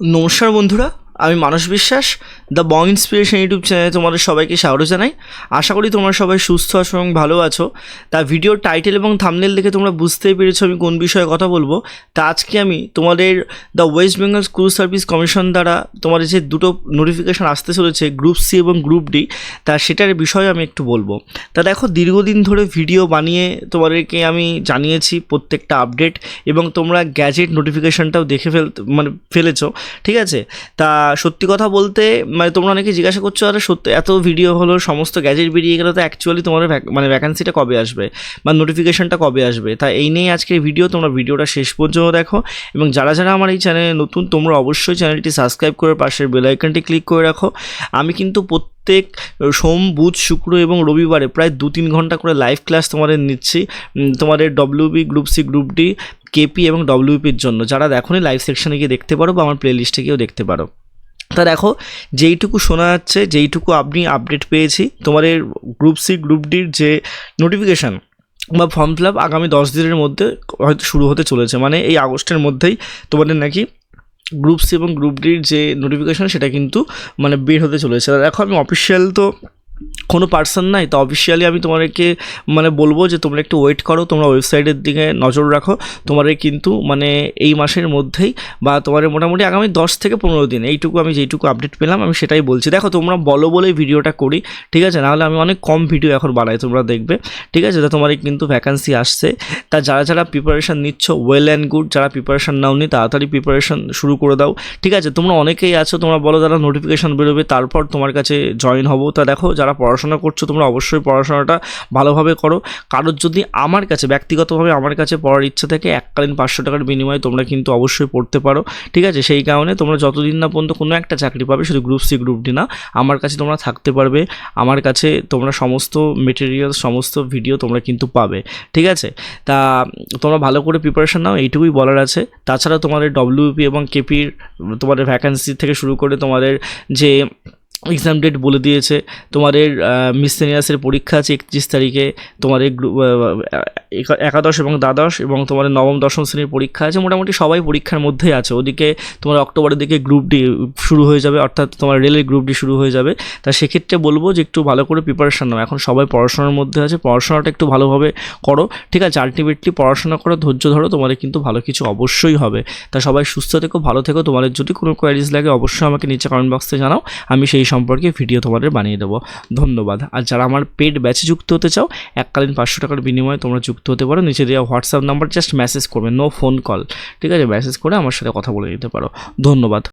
নমস্কার বন্ধুরা আমি মানস বিশ্বাস দ্য বং ইন্সপিরেশন ইউটিউব চ্যানেলে তোমাদের সবাইকে স্বাগত জানাই। আশা করি তোমরা সবাই সুস্থ আছো এবং ভালো আছো। তা ভিডিওর টাইটেল এবং থামনেল দেখে তোমরা বুঝতেই পেরেছ আমি কোন বিষয়ে কথা বলব। তা আজকে আমি তোমাদের the West Bengal school service commission দ্বারা তোমাদের যে দুটো নোটিফিকেশান আসতে চলেছে গ্রুপ সি এবং গ্রুপ ডি তা সেটার বিষয়ে আমি একটু বলব। তা দেখো, দীর্ঘদিন ধরে ভিডিও বানিয়ে তোমাদেরকে আমি জানিয়েছি প্রত্যেকটা আপডেট এবং তোমরা গ্যাজেট নোটিফিকেশানটাও দেখে ফেল মানে ফেলেছো, ঠিক আছে? তা সত্যি কথা বলতে মানে তোমরা অনেকে জিজ্ঞাসা করছ, আরে সত্যি এত ভিডিও হলো, সমস্ত গ্যাজেট বেরিয়ে গেলে তো অ্যাকচুয়ালি ভ্যাক- মানে ভ্যাকান্সিটা কবে আসবে? বা নোটিফিকেশনটা কবে আসবে? তা এই নিয়ে আজকের ভিডিও তোমরা ভিডিওটা শেষ পর্যন্ত দেখো। এবং যারা যারা আমার এই চ্যানেলে নতুন, তোমরা অবশ্যই চ্যানেলটি সাবস্ক্রাইব করে পাশের বেল আইকনটি ক্লিক করে রাখো। আমি কিন্তু প্রত্যেক সোম, বুধ, শুক্র এবং রবিবারে প্রায় দু তিন ঘণ্টা করে লাইভ ক্লাস তোমাদের নিচ্ছি। তোমাদের WB group C group D KP এবং ডব্লিউপির জন্য। যারা দেখোনি লাইভ সেকশনে গিয়ে দেখতে পারো বা আমার প্লে লিস্টে গিয়েও দেখতে পারো। তা দেখো, যেইটুকু শোনা যাচ্ছে, যেইটুকু আপনি আপডেট পেয়েছি, তোমাদের গ্রুপ সি গ্রুপ ডির যে নোটিফিকেশান বা ফর্ম ফিল আপ আগামী দশ দিনের মধ্যে হয়তো শুরু হতে চলেছে। মানে এই আগস্টের মধ্যেই তোমাদের নাকি গ্রুপ সি এবং গ্রুপ ডির যে নোটিফিকেশান সেটা কিন্তু মানে বের হতে চলেছে। দেখো, আমি অফিসিয়াল তো কোনো পার্সন নাই, তো অফিসিয়ালি আমি তোমাদেরকে মানে বলব যে তোমরা একটু ওয়েট করো, তোমরা ওয়েবসাইটের দিকে নজর রাখো। তোমাদের কিন্তু মানে এই মাসের মধ্যেই বা তোমাদের মোটামুটি আগামী দশ থেকে পনেরো দিন, এইটুকু আমি যেইটুকু আপডেট পেলাম, আমি সেটাই বলছি। দেখো, তোমরা বলো বলেই ভিডিওটা করি, ঠিক আছে? নাহলে আমি অনেক কম ভিডিও এখন বানাই, তোমরা দেখবে, ঠিক আছে? তা তোমার কিন্তু ভ্যাকান্সি আসছে। তা যারা যারা প্রিপারেশান নিচ্ছ ওয়েল অ্যান্ড গুড যারা প্রিপারেশান নাওনি, তাড়াতাড়ি প্রিপারেশান শুরু করে দাও, ঠিক আছে? তোমরা অনেকেই আছো, তোমরা বলো যারা নোটিফিকেশান বেরোবে, তারপর তোমার কাছে জয়েন হব। তা দেখো, যারা পড়াশোনা করছ, তোমরা অবশ্যই পড়াশোনাটা ভালোভাবে করো। কারোর যদি আমার কাছে, ব্যক্তিগতভাবে আমার কাছে পড়ার ইচ্ছা থাকে, এককালীন পাঁচশো টাকার বিনিময়ে তোমরা কিন্তু অবশ্যই পড়তে পারো। ঠিক আছে? সেই কারণে তোমরা যতদিন না পর্যন্ত কোনো একটা চাকরি পাবে, শুধু গ্রুপ সি গ্রুপ ডি না, আমার কাছে তোমরা থাকতে পারবে। আমার কাছে তোমরা সমস্ত মেটেরিয়াল সমস্ত ভিডিও তোমরা কিন্তু পাবে। ঠিক আছে? তা তোমরা ভালো করে প্রিপারেশান নাও, এইটুকুই বলার আছে। তাছাড়া তোমাদের ডব্লিউপি এবং কেপির তোমাদের ভ্যাকান্সি থেকে শুরু করে তোমাদের যে এক্সাম ডেট বলে দিয়েছে। তোমাদের মিসসেনিয়াসের পরীক্ষা আছে একত্রিশ তারিখে। তোমাদের একাদশ এবং দ্বাদশ এবং তোমাদের নবম, দশম শ্রেণির পরীক্ষা আছে, মোটামুটি সবাই পরীক্ষার মধ্যেই আছে। ওদিকে তোমার অক্টোবরের দিকে গ্রুপ ডি শুরু হয়ে যাবে, অর্থাৎ তোমার রেলের গ্রুপ ডি শুরু হয়ে যাবে। তা সেক্ষেত্রে বলব যে একটু ভালো করে প্রিপারেশান নাও। এখন সবাই পড়াশোনার মধ্যে আছে, পড়াশোনাটা একটু ভালোভাবে করো। ঠিক আছে আলটিমেটলি পড়াশোনা করো ধৈর্য ধরো, তোমাদের কিন্তু ভালো কিছু অবশ্যই হবে। তা সবাই সুস্থ থেকো, ভালো থেকো। তোমাদের যদি কোনো কোয়ারিজ লাগে অবশ্যই আমাকে নিচে কমেন্ট বক্সে জানাও। আমি সেই সম্পর্কে ভিডিও তোমাদের বানিয়ে দেবো। ধন্যবাদ। আর যারা আমার পেড ব্যাচে যুক্ত হতে চাও, এককালীন পাঁচশো টাকার বিনিময়ে তোমরা যুক্ত হতে পারো, নিচে দেওয়া হোয়াটসঅ্যাপ নাম্বার জাস্ট মেসেজ করবে নো ফোন কল ঠিক আছে? মেসেজ করে আমার সাথে কথা বলে দিতে পারো। ধন্যবাদ।